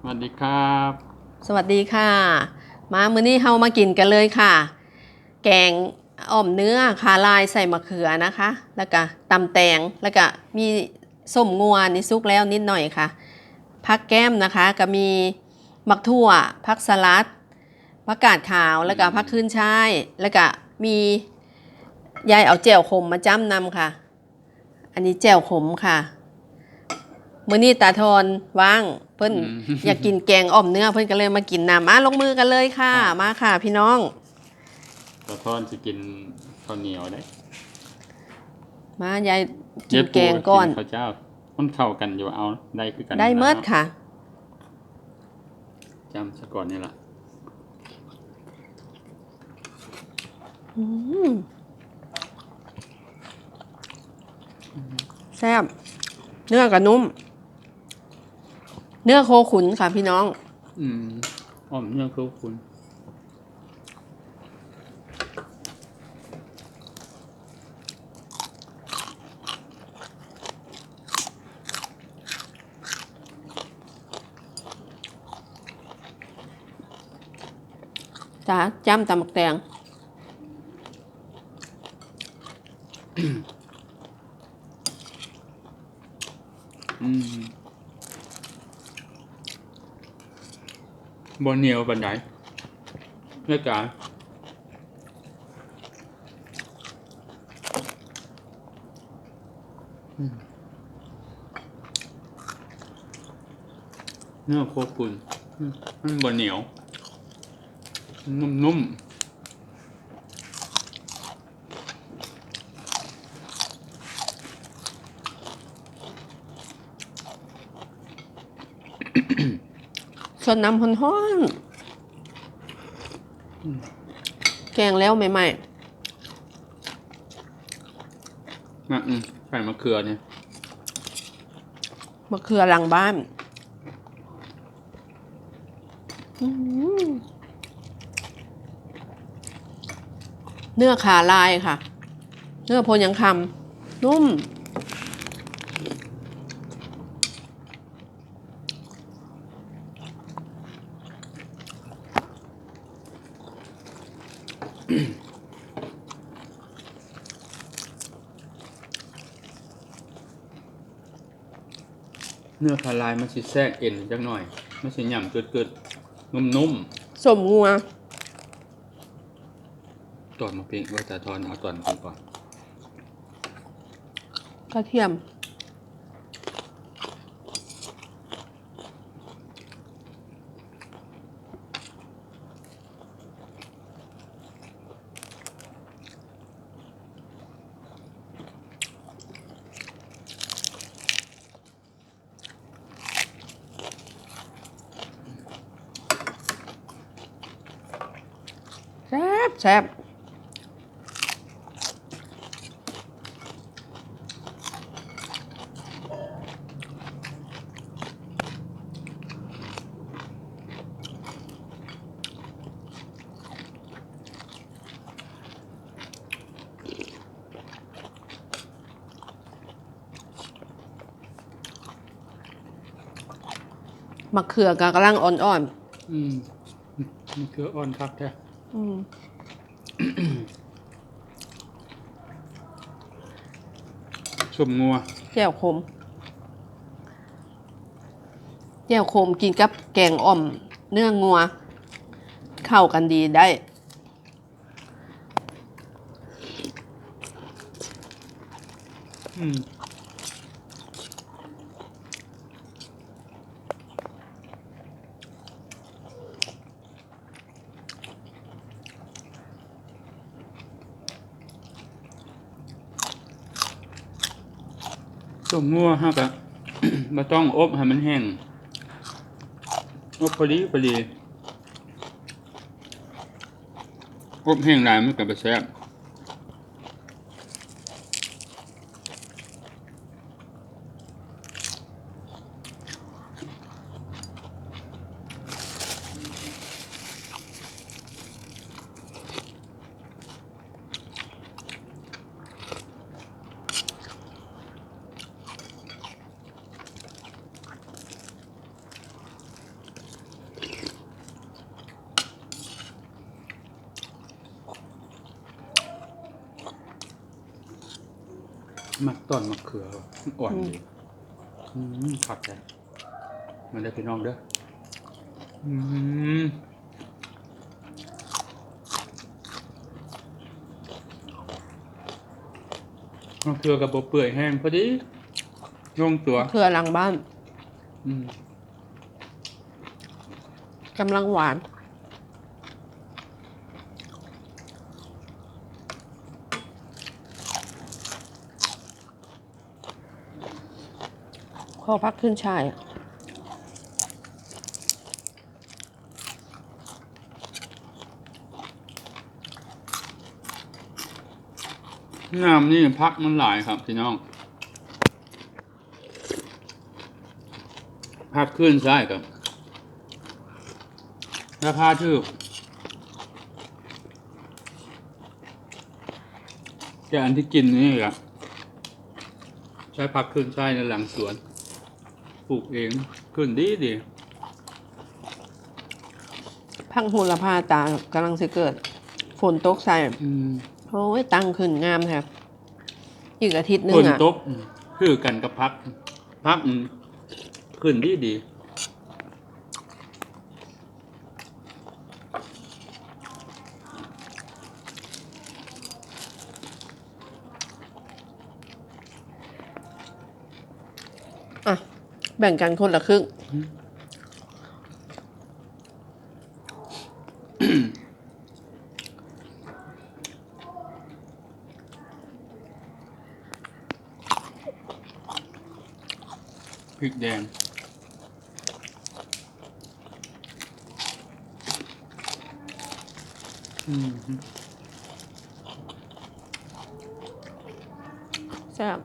สวัสดีครับ สวัสดีค่ะ มามื้อนี้เฮามากินกันเลยค่ะ แกงอ่อมเนื้อขาลายใส่มะเขือนะคะ แล้วก็ตำแตงแล้วก็มีส้มงัวนี่ซุกแล้วนิดหน่อยค่ะผักแก้มนะคะก็มีมักทั่วผักสลัดผักกาดขาวแล้วก็ผักขึ้นช่ายแล้วก็มียายเอาแจ่วขมมาจ้ำนำค่ะ อันนี้แจ่วขมค่ะ มื้อนี้ตาทอนว่าง เพิ่นอืมอยากกินแกงอ่อมเนื้อ เพิ่นก็เลยมากินน้ำมาลงมือกันเลยค่ะครับมาค่ะ พี่น้องตะทอนจะกินข้าวเหนียวได้มายายกินแกงก่อนเย็บปูข้าวเจ้ามันเข้ากันอยู่เอาได้คือกันได้เมิดค่ะจำซะก่อนนี่ล่ะอืมแซ่บเนื้อกับนุ่ม เนื้อโคขุนค่ะพี่น้อง อืมอ้อมเนื้อคือคุณจ้าจ้ำตำบักแตง อืม บนเหนียวบันไดเนื้อกาเนื้อโคกุนอืมมันบนเหนียว นุ่มๆ ส่วนน้ำห้อนๆแกงแล้วใหม่อะอืมใส่มะเขือเนี่ยๆมะเขือหลังบ้านอืมเนื้อขาลายค่ะ เนื้อโพนยังคำนุ่ม เนื้อคาลายมันสิแทรกเอ็นจักหน่อย มันสิหย่ำเกิดเกิดๆนุ่มสมงัวๆตอนมาเพียงว่าแต่ทอนเอาตอนมาเพียงก่อน กระเทียม แซ่บแซ่บมะเขือกกำลังอ่อนอืมมันคืออ่อนคักแท้ๆอืม สมงัวแจ่วขมแจ่วขมกินกับแกงอ่อม เนื้องัว เข้ากันดีได้อืม สมงัวฮะกะมาต้องอบให้มันแห้ง อบพอดีพอดี อบแห้งหลายมันกับแซ่บ มักต้นมะเขืออ่อนดีอืมขับใจมันได้พี่น้องเด้ออืมมะเขือกับบเปื่อยแห้งพอดีลงตัวเพื่อหลังบ้านอืมกำลังหวาน ข้อพักขึ้นชายอะน้ำนี่พักมันหลายครับพี่น้อง พักขึ้นซ้ายครับ ราคาถูกแต่อันที่กินนี่ครับใช้พักขึ้นซ้ายในหลังสวน ปลูกเองขึ้นดีดีพังหูละพาตากำลังจะเกิด ฝนตกใส่อืมโอ้ยตั้งขึ้นงามครับอีกอาทิตย์หนึฝงนอะ ตกอืมคือกันกับพักพักอืมขึ้นดีดี อะ แบ่งกันคนละครึ่ง พริกแดง อืม แซ่บ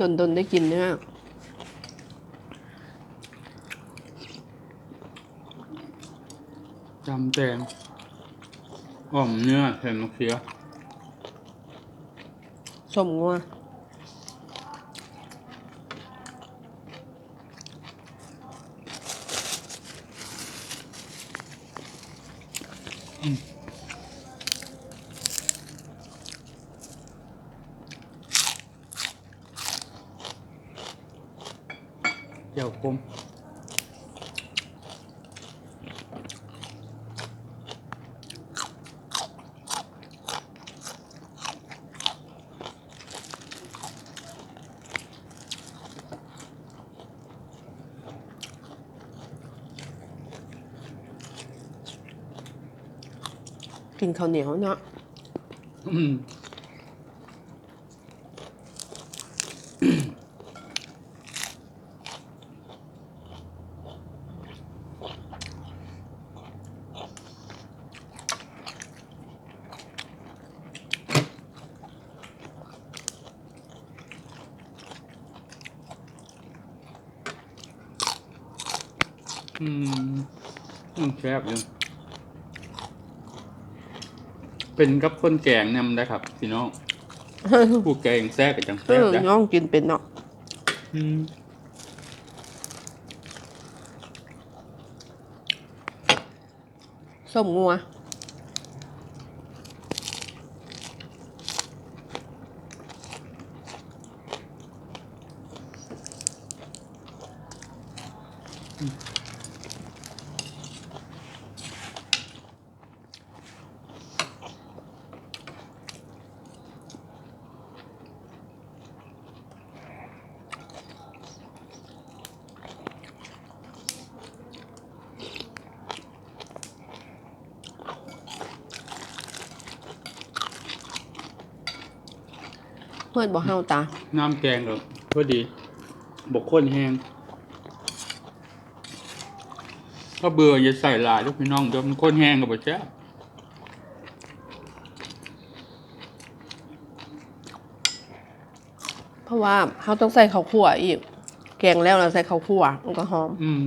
ดนดนๆได้กินเนื้อจำแตงอ่อมเนื้อเห็นมะเขือสมงัว กินข้าวเหนียวเนาะอืมอืมแซ่บอยู่ เป็นกับคนแกงนำได้ครับพี่น้องผู้แกงแซ่บกับจังเอแซ่บอได้น้องกินเป็นเนาะอืมส้มงัว พื่อนบอกเฮาตา น้ำแกงก็พอดีบกข้นแห้งก็เบื่ออย่าใส่หลายลูกพี่น้องเดี๋ยวมันข้นแห้งกับบ่แซ่บเพราะว่าเขาต้องใส่ข้าวคั่วอีก แกงแล้วเราใส่ข้าวคั่วมันก็หอม อืม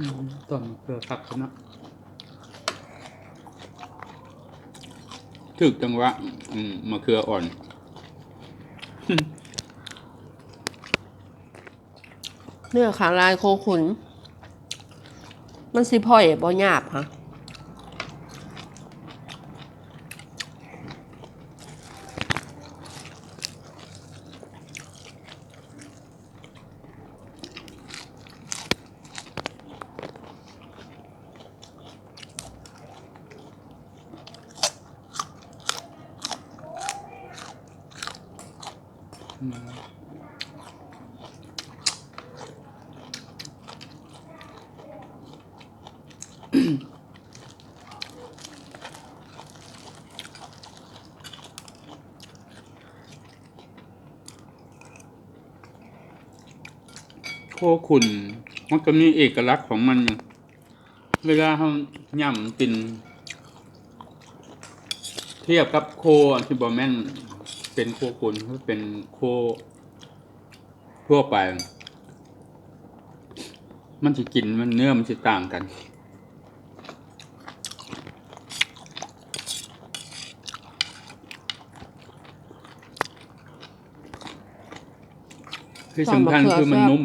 อืม ต้นเกลือคักกันเนาะถึกจังหวะอืมมะเขืออ่อน เนื้อขาลายโคขุน มันสิพ่อยบ่หยาบฮะ โคขุนมันก็มีเอกลักษณ์ของมันอยู่เวลาเขาย่ำกิน เทียบกับโคอันที่บอแม่น เป็นโคขุนก็เป็นโคทั่วไป มันจะกินมันเนื้อมันจะต่างกัน ที่สำคัญคือมันนุ่ม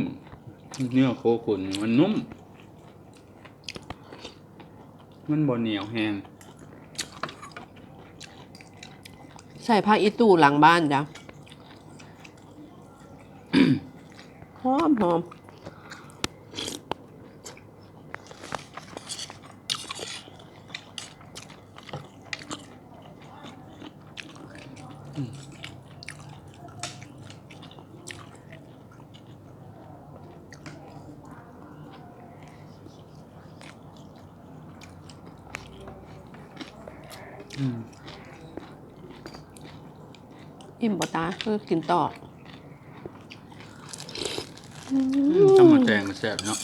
เนื้อโคขุนมันนุ่ม มันบนเหนียวแห้ง ใส่ผ้าอีตู้หลังบ้านจ้ะหอมหอมอืม อิ่มบ่ตาก็กินต่อต้องมาแจงมาแซ่บเนาะ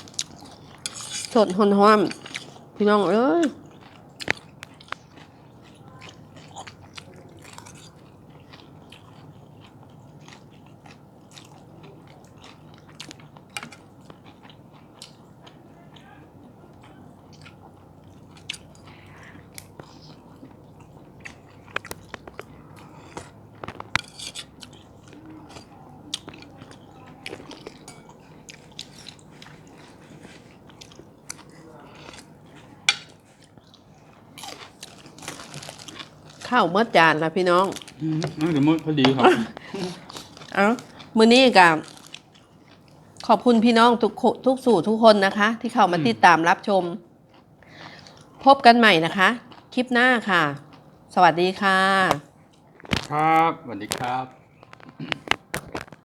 สดหอนหอมพี่น้องเอ้ย ข้าวเมื่อจานละพี่น้อง อืมมันจะมดพอดีครับ เอ้ามือนี้กับขอบคุณพี่น้องทุกคนทุกสู่ทุกคนนะคะ ที่เข้ามาอืม ติดตามรับชม พบกันใหม่นะคะ คลิปหน้าค่ะ สวัสดีค่ะ ครับสวัสดีครับ